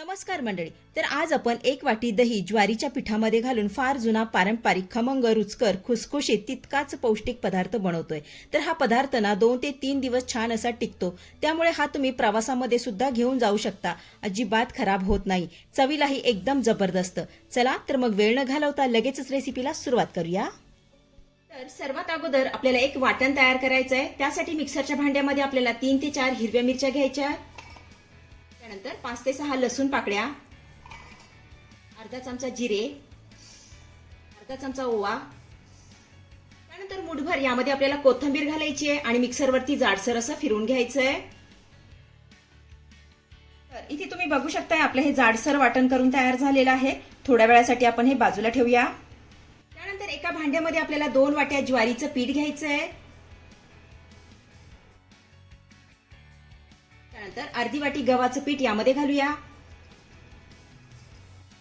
नमस्कार मंडळी. तर आज आपण एक वाटी दही ज्वारीच्या पिठामध्ये घालून फार जुना पारंपरिक खमंग रुचकर खुसखुशीत तितकाच पौष्टिक पदार्थ बनवतोय. तर हा पदार्थ ना दोन ते तीन दिवस छान असा टिकतो. त्यामुळे हा तुम्ही प्रवासामध्ये सुद्धा घेऊन जाऊ शकता. अजिबात खराब होत नाही. चवीलाही एकदम जबरदस्त. चला तर मग वेळ न घालवता लगेचच रेसिपीला सुरुवात करूया. तर सर्वात अगोदर आपल्याला एक वाटण तयार करायचं आहे त्यासाठी मिक्सरच्या भांड्यामध्ये आपल्याला तीन ते चार हिरव्या मिरच्या घ्यायच्या. त्यानंतर पाच ते सहा लसूण पाकळ्या अर्धा चमचा जिरे अर्धा चमचा ओवा त्यानंतर मुठभर यामध्ये आपल्याला कोथिंबीर घालायची आहे आणि मिक्सरवरती जाडसर असं फिरून घ्यायचं आहे. तर इथे तुम्ही बघू शकताय आपलं हे जाडसर वाटण करून तयार झालेलं आहे. थोड्या वेळासाठी आपण हे बाजूला ठेवूया. त्यानंतर एका भांड्यामध्ये आपल्याला दोन वाट्या ज्वारीचं पीठ घ्यायचं आहे. त्यानंतर अर्धी वाटी गव्हाचं पीठ यामध्ये घालूया.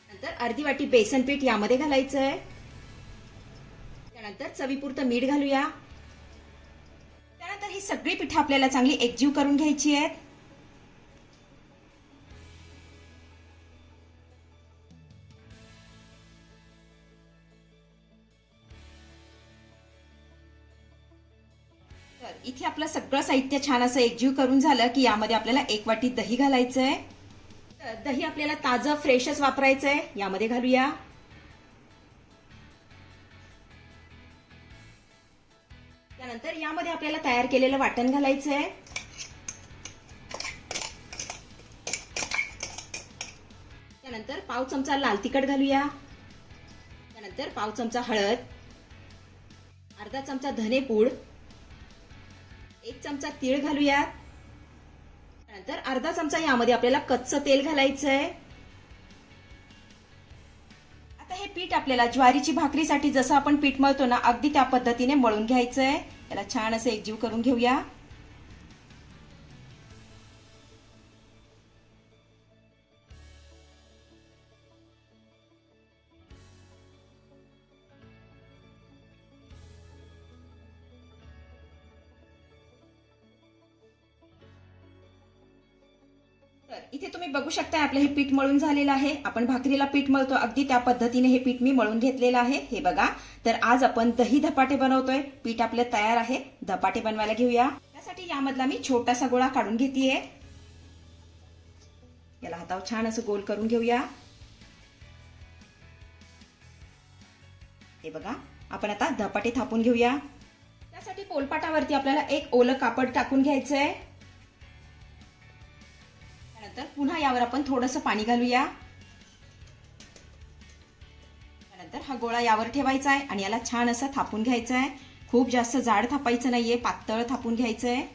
नंतर अर्धी वाटी बेसन पीठ यामध्ये घालायचं आहे त्यानंतर चवीपुरतं मीठ घालूया. त्यानंतर ही सगळी पिठं आपल्याला चांगली एकजीव करून घ्यायची आहेत. इथे आपलं सगळं साहित्य छान असं एकजीव करून झालं की यामध्ये आपल्याला एक वाटी दही घालायचं आहे दही आपल्याला ताजं फ्रेशच वापरायचं आहे यामध्ये घालूया. त्यानंतर यामध्ये आपल्याला तयार केलेलं वाटण घालायचं आहे त्यानंतर पाव चमचा लाल तिखट घालूया. त्यानंतर पाव चमचा हळद. अर्धा चमचा धनेपूड. एक चमचा तीळ घालूयात. त्यानंतर अर्धा चमचा यामध्ये आपल्याला कच्चं तेल घालायचं आहे आता हे पीठ आपल्याला ज्वारीची भाकरीसाठी जसं आपण पीठ मळतो ना अगदी त्या पद्धतीने मळून घ्यायचं आहे त्याला छान असं एकजीव करून घेऊया. तर इथे तुम्ही बघू शकता आपलं हे पीठ मळून झालेलं आहे. आपण भाकरीला पीठ मळतो. अगदी त्या पद्धतीने हे पीठ मी मळून घेतलेलं आहे. हे बघा. तर आज आपण दही धपाटे बनवतोय. पीठ आपलं तयार आहे. धपाटे बनवायला घेऊया. त्यासाठी यामधला मी छोटासा गोळा काढून घेतेय. याला हातावर छान असं गोल करून घेऊया. हे बघा. आपण आता धपाटे थापून घेऊया. त्यासाठी पोलपाटावरती आपल्याला एक ओलं कापड टाकून घ्यायचं तर पुन्हा यावर आपण थोडंसं पाणी घालूया. त्यानंतर हा गोळा यावर ठेवायचा आहे आणि याला छान असं थापून घ्यायचं आहे. खूप जास्त जाड थापायचं नाहीये पातळ थापून घ्यायचं आहे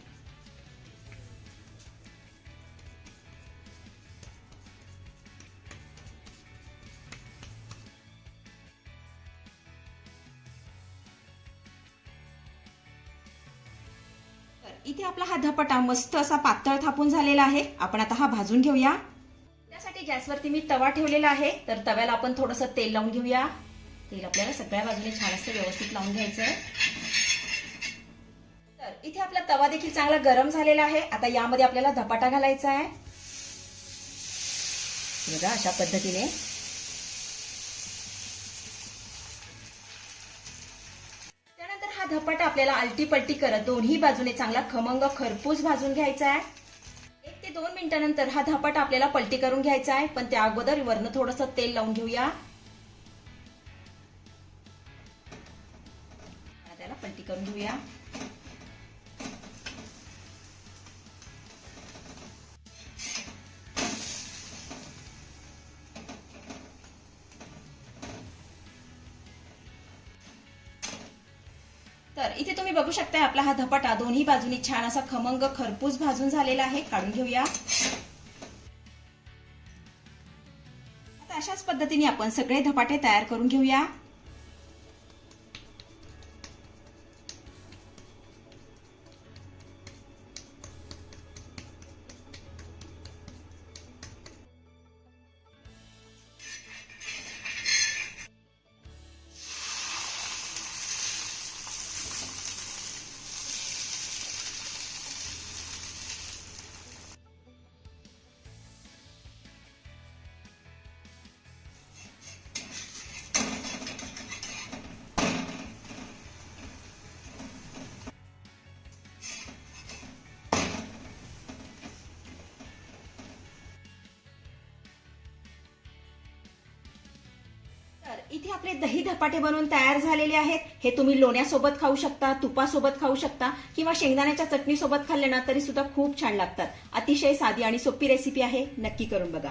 इथे आपला हा धपाटा मस्त असा पातळ थापून झालेला आहे. आपण आता हा भाजून घेऊया. त्यासाठी गॅसवरती मी तवा ठेवलेला आहे. तर तव्याला आपण थोडंसं तेल लावून घेऊया. तेल आपल्याला सगळ्या बाजूने छान असं व्यवस्थित लावून घ्यायचं आहे तर इथे आपला तवा देखील चांगला गरम झालेला आहे. आता यामध्ये आपल्याला धपाटा घालायचा आहे. बघा अशा पद्धतीने त्यानंतर हा धपाट आपल्याला आलटीपलटी करत दोन्ही बाजूने चांगला खमंग खरपूस भाजून घ्यायचा आहे. एक ते दोन मिनिटानंतर हा धपाट आपल्याला पलटी करून घ्यायचा आहे. पण त्या अगोदर वरनं थोडंसं तेल लावून घेऊया. त्याला पलटी करून घेऊया. तर इथे तुम्ही बघू शकता आपला हा धपाटा दोन्ही बाजूनी छान असा खमंग खरपूस भाजून झालेला आहे. काढून घेऊया. आता अशाच पद्धतीने आपण सगळे धपाटे तयार करून घेऊया. इथे आपले दही धपाटे बनवून तयार झालेले आहेत. हे तुम्ही लोण्यासोबत खाऊ शकता तुपासोबत खाऊ शकता किंवा शेंगदाण्याच्या चटणीसोबत खाल्ले ना तरी सुद्धा खूप छान लागतात. अतिशय साधी आणि सोपी रेसिपी आहे. नक्की करून बघा.